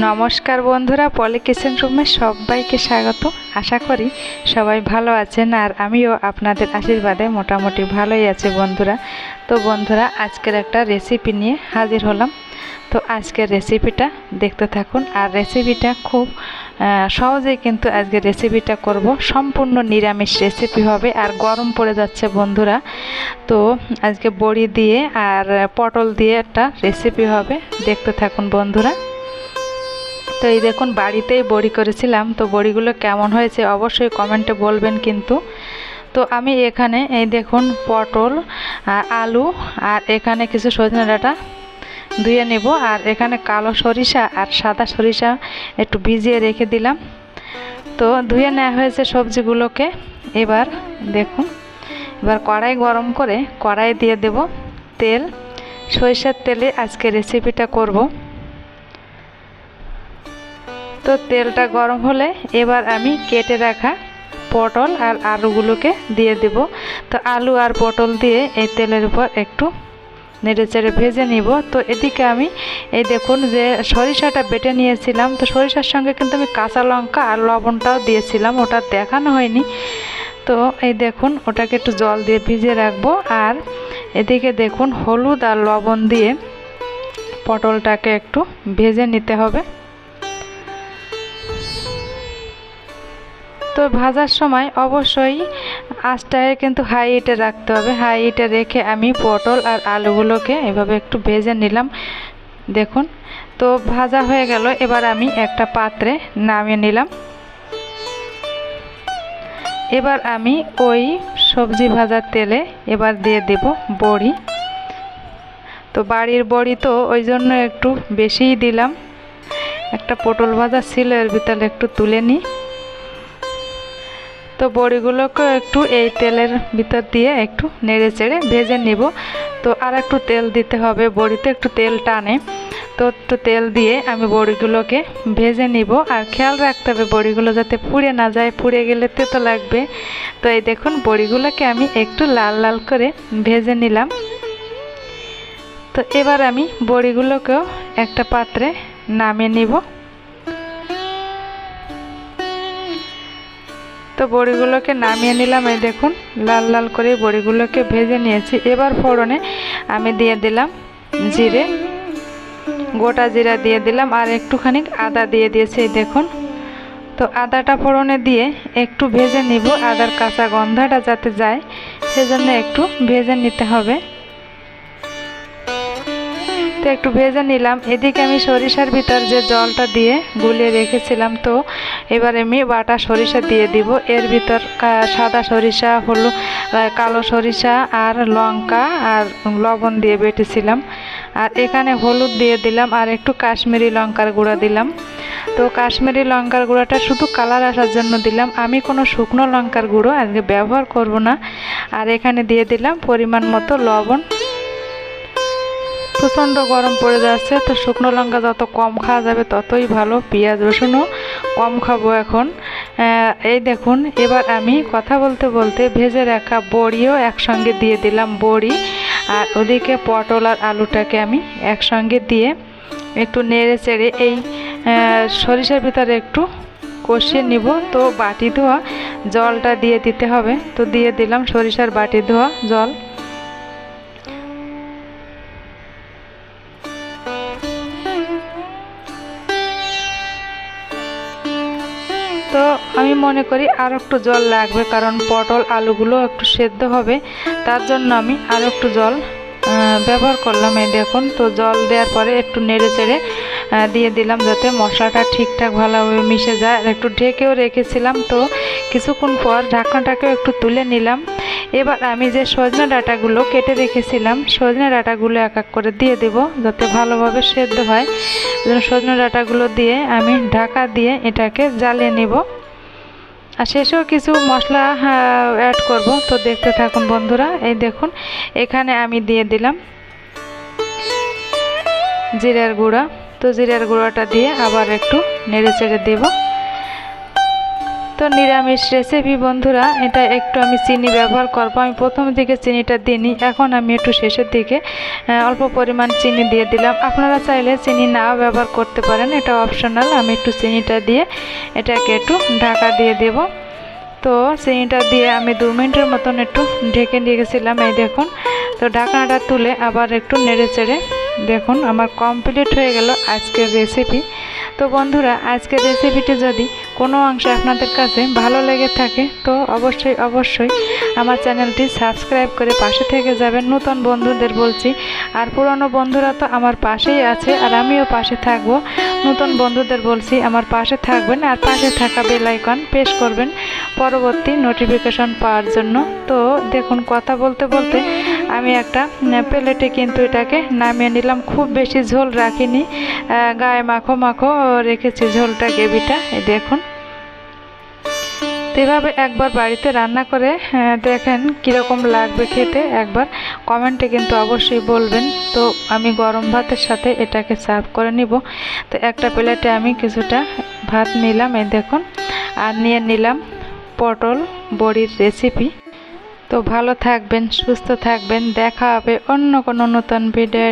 নমস্কার বন্ধুরা, পলি কিচেন রুমে সবাইকে স্বাগত। আশা করি সবাই ভালো আছেন আর আমিও আপনাদের আশীর্বাদে মোটামুটি ভালোই আছে বন্ধুরা। তো বন্ধুরা, আজকের একটা রেসিপি নিয়ে হাজির হলাম। তো আজকের রেসিপিটা দেখতে থাকুন আর রেসিপিটা খুব সহজেই কিন্তু আজকে রেসিপিটা করব। সম্পূর্ণ নিরামিষ রেসিপি হবে আর গরম পড়ে যাচ্ছে বন্ধুরা। তো আজকে বড়ি দিয়ে আর পটল দিয়ে একটা রেসিপি হবে। দেখতে থাকুন বন্ধুরা। তো এই দেখুন, বাড়িতেই বড়ি করেছিলাম। তো বড়িগুলো কেমন হয়েছে অবশ্যই কমেন্টে বলবেন কিন্তু। তো আমি এখানে এই দেখুন, পটল আর আলু আর এখানে কিছু সজনে ডাঁটা ধুয়ে নেব। আর এখানে কালো সরিষা আর সাদা সরিষা একটু ভিজিয়ে রেখে দিলাম। তো ধুয়ে নেওয়া হয়েছে সবজিগুলোকে। এবার দেখুন, এবার কড়াই গরম করে কড়াই দিয়ে দেব তেল। সরিষার তেলে আজকে রেসিপিটা করব। তো তেলটা গরম হলে এবার আমি কেটে রাখা পটল আর আলুগুলোকে দিয়ে দেব। তো আলু আর পটল দিয়ে এই তেলের উপর একটু নেড়ে চেড়ে ভেজে নিব। তো এদিকে আমি এই দেখুন যে সরিষাটা বেটে নিয়েছিলাম। তো সরিষার সঙ্গে কিন্তু আমি কাঁচা লঙ্কা আর লবণটাও দিয়েছিলাম, ওটা দেখানো হয়নি। তো এই দেখুন, ওটাকে একটু জল দিয়ে ভিজিয়ে রাখব। আর এদিকে দেখুন, হলুদ আর লবণ দিয়ে পটলটাকে একটু ভেজে নিতে হবে। তো ভাজার সময় অবশ্যই আঁচটায় কিন্তু হাই হিটে রাখতে হবে। হাই হিটে রেখে আমি পটল আর আলুগুলোকে এভাবে একটু ভেজে নিলাম। দেখুন, তো ভাজা হয়ে গেল। এবার আমি একটা পাত্রে নামিয়ে নিলাম। এবার আমি ওই সবজি ভাজার তেলে এবার দিয়ে দেব বড়ি। তো বাড়ির বড়ি তো ওই জন্য একটু বেশিই দিলাম। একটা পটল ভাজা ছিল, এর ভিতরে একটু তুলে নিই। তো বড়িগুলোকে একটু এই তেলের ভিতর দিয়ে একটু নেড়ে চেড়ে ভেজে নিব। তো আর একটু তেল দিতে হবে বড়িতে, একটু তেল টানে। তো একটু তেল দিয়ে আমি বড়িগুলোকে ভেজে নিব। আর খেয়াল রাখতে হবে বড়িগুলো যাতে পুড়ে না যায়, পুড়ে গেলে তেতো লাগবে। তো এই দেখুন বড়িগুলোকে আমি একটু লাল লাল করে ভেজে নিলাম। তো এবার আমি বড়িগুলোকেও একটা পাত্রে নামিয়ে নিব। তো বড়িগুলোকে নামিয়ে নিলাম। এই দেখুন, লাল লাল করে বড়িগুলোকে ভেজে নিয়েছি। এবার ফোড়নে আমি দিয়ে দিলাম জিরে। গোটা জিরা দিয়ে দিলাম আর একটুখানি আদা দিয়ে দিয়েছি, এই দেখুন। তো আদাটা ফোড়নে দিয়ে একটু ভেজে নিব, আদার কাঁচা গন্ধাটা যাতে যায়, সেজন্য একটু ভেজে নিতে হবে। তো একটু ভেজে নিলাম। এদিকে আমি সরিষার ভিতর যে জলটা দিয়ে গুলিয়ে রেখেছিলাম, তো এবার আমি বাটা সরিষা দিয়ে দিব। এর ভিতর সাদা সরিষা হলো কালো সরিষা আর লঙ্কা আর লবণ দিয়ে বেটেছিলাম। আর এখানে হলুদ দিয়ে দিলাম আর একটু কাশ্মীরি লঙ্কার গুঁড়া দিলাম। তো কাশ্মীরি লঙ্কার গুঁড়াটা শুধু কালার আসার জন্য দিলাম। আমি কোনো শুকনো লঙ্কার গুঁড়ো আজকে ব্যবহার করব না। আর এখানে দিয়ে দিলাম পরিমাণ মতো লবণ। প্রচণ্ড গরম পড়ে যাচ্ছে, তো শুকনো লঙ্কা যত কম খাওয়া যাবে ততই ভালো। পেঁয়াজ, রসুনও কম খাব এখন। এই দেখুন, এবার আমি কথা বলতে বলতে ভেজে রাখা বড়িও একসঙ্গে দিয়ে দিলাম বড়ি। আর ওদিকে পটল আর আলুটাকে আমি একসঙ্গে দিয়ে একটু নেড়ে চেড়ে এই সরিষার ভিতরে একটু কষিয়ে নিব। তো বাটি ধোয়া জলটা দিয়ে দিতে হবে। তো দিয়ে দিলাম সরিষার বাটি ধোয়া জল। আমি মনে করি আর একটু জল লাগবে, কারণ পটল আলুগুলো একটু সেদ্ধ হবে। তার জন্য আমি আর একটু জল ব্যবহার করলাম। এই দেখুন, তো জল দেওয়ার পরে একটু নেড়ে চেড়ে দিয়ে দিলাম যাতে মশলাটা ঠিকঠাক ভালোভাবে মিশে যায়। আর একটু ঢেকেও রেখেছিলাম, তো কিছুক্ষণ পর ঢাকনাটাকেও একটু তুলে নিলাম। এবার আমি যে সজনে ডাটাগুলো কেটে রেখেছিলাম, সজনে ডাটাগুলো এক এক করে দিয়ে দেব, যাতে ভালোভাবে সেদ্ধ হয়। সজনে ডাঁটাগুলো দিয়ে আমি ঢাকা দিয়ে এটাকে জ্বালিয়ে নিব। আর শেষেও কিছু মশলা অ্যাড করব। তো দেখতে থাকুন বন্ধুরা, এই দেখুন, এখানে আমি দিয়ে দিলাম জিরার গুঁড়া। তো জিরার গুঁড়াটা দিয়ে আবার একটু নেড়ে চেড়ে দেব। তো নিরামিষ রেসিপি বন্ধুরা, এটা একটু আমি চিনি ব্যবহার করব। আমি প্রথম দিকে চিনিটা দিইনি, এখন আমি একটু শেষের দিকে অল্প পরিমাণ চিনি দিয়ে দিলাম। আপনারা চাইলে চিনি নাও ব্যবহার করতে পারেন, এটা অপশনাল আমি একটু চিনিটা দিয়ে এটাকে একটু ঢাকা দিয়ে দেব। তো চিনিটা দিয়ে আমি দু মিনিটের মতন একটু ঢেকে দিয়ে গেছিলাম এই দেখুন। তো ঢাকনাটা তুলে আবার একটু নেড়ে চেড়ে দেখুন, আমার কমপ্লিট হয়ে গেল আজকের রেসিপি তো বন্ধুরা, আজকের রেসিপিটি যদি কোনো অংশে আপনাদের কাছে ভালো লেগে থাকে, তো অবশ্যই অবশ্যই আমার চ্যানেলটি সাবস্ক্রাইব করে পাশে থেকে যাবেন। নতুন বন্ধুদের বলছি, আর পুরনো বন্ধুরা তো আমার পাশেই আছে, আর আমিও পাশে থাকব। নতুন বন্ধুদের বলছি, আমার পাশে থাকবেন, আর পাশে থাকা বেল আইকন প্রেস করবেন, পরবর্তী নোটিফিকেশন পাওয়ার জন্য। তো দেখুন, কথা বলতে বলতে আমি একটা প্লেটে কিন্তু এটাকে নামিয়ে নিলাম। খুব বেশি ঝোল রাখিনি। গায়ে মাখো মাখো রেখেছি ঝোলটা, গ্রেভিটা। দেখুন। তো এভাবে একবার বাড়িতে রান্না করে দেখেন কীরকম লাগবে খেতে একবার কমেন্টে কিন্তু অবশ্যই বলবেন। তো আমি গরম ভাতের সাথে এটাকে সার্ভ করে নিব। তো একটা প্লেটে আমি কিছুটা ভাত নিলাম, এই দেখুন। আর নিয়ে নিলাম পটল বড়ির রেসিপি। তো ভালো থাকবেন সুস্থ থাকবেন দেখা হবে অন্য কোনো নতুন ভিডিও